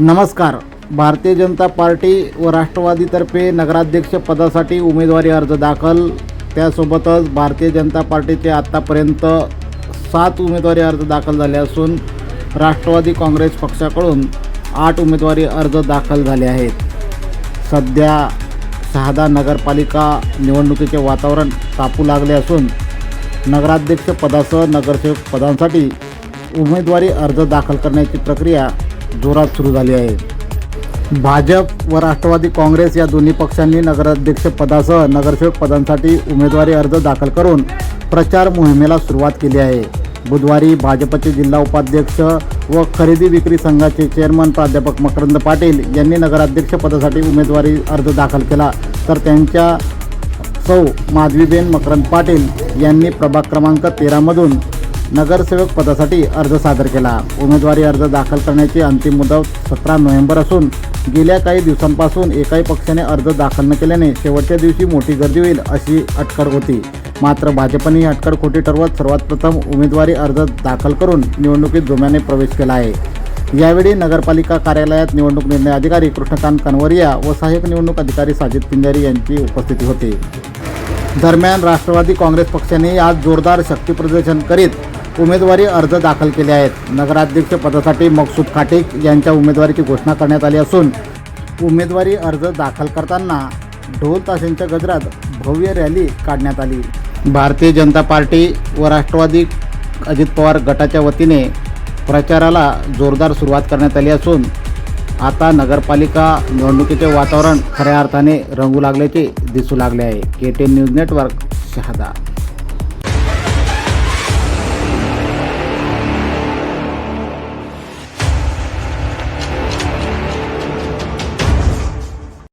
नमस्कार. भारतीय जनता पार्टी व राष्ट्रवादीतर्फे नगराध्यक्ष पदासाठी उमेदवारी अर्ज दाखल. त्यासोबतच भारतीय जनता पार्टीचे आत्तापर्यंत सात उमेदवारी अर्ज दाखल झाले असून राष्ट्रवादी काँग्रेस पक्षाकडून आठ उमेदवारी अर्ज दाखल झाले आहेत. सध्या शहादा नगरपालिका निवडणुकीचे वातावरण तापू लागले असून नगराध्यक्ष पदासह नगरसेवक पदांसाठी उमेदवारी अर्ज दाखल करण्याची प्रक्रिया जोरात सुरू झाली आहे. भाजप व राष्ट्रवादी काँग्रेस या दोन्ही पक्षांनी नगराध्यक्ष पदासह नगरसेवक पदांसाठी उमेदवारी अर्ज दाखल करून प्रचार मोहिमेला सुरुवात केली आहे. बुधवारी भाजपचे जिल्हा उपाध्यक्ष व खरेदी विक्री संघाचे चेअरमन प्राध्यापक मकरंद पाटील यांनी नगराध्यक्ष पदासाठी उमेदवारी अर्ज दाखल केला. तर त्यांच्या सौ माधवीबेन मकरंद पाटील यांनी प्रभाग क्रमांक तेरामधून नगरसेवक पदासाठी अर्ज सादर केला. उमेदवारी अर्ज दाखल करण्याची अंतिम मुदत सतरा नोव्हेंबर असून गेल्या काही दिवसांपासून एकाही पक्षाने अर्ज दाखल न केल्याने शेवटच्या दिवशी मोठी गर्दी होईल अशी अटकळ होती. मात्र भाजपने ही अटकळ खोटी ठरवत सर्वात प्रथम उमेदवारी अर्ज दाखल करून निवडणुकीत जोम्याने प्रवेश केला आहे. यावेळी नगरपालिका कार्यालयात निवडणूक निर्णय अधिकारी कृष्णकांत कनवरिया व सहाय्यक निवडणूक अधिकारी साजिद पिंजारी यांची उपस्थिती होती. दरम्यान राष्ट्रवादी काँग्रेस पक्षाने आज जोरदार शक्तीप्रदर्शन करीत उमेदवारी अर्ज दाखल केले आहेत. नगराध्यक्ष पदासाठी मकसूद खाटिक यांच्या उमेदवारीची घोषणा करण्यात आली असून उमेदवारी अर्ज दाखल करताना ढोल ताशांच्या गजरात भव्य रॅली काढण्यात आली. भारतीय जनता पार्टी व राष्ट्रवादी अजित पवार गटाच्या वतीने प्रचाराला जोरदार सुरुवात करण्यात आली असून आता नगरपालिका निवडणुकीचे वातावरण खऱ्या अर्थाने रंगू लागल्याचे दिसू लागले आहे. K T news network Shahada.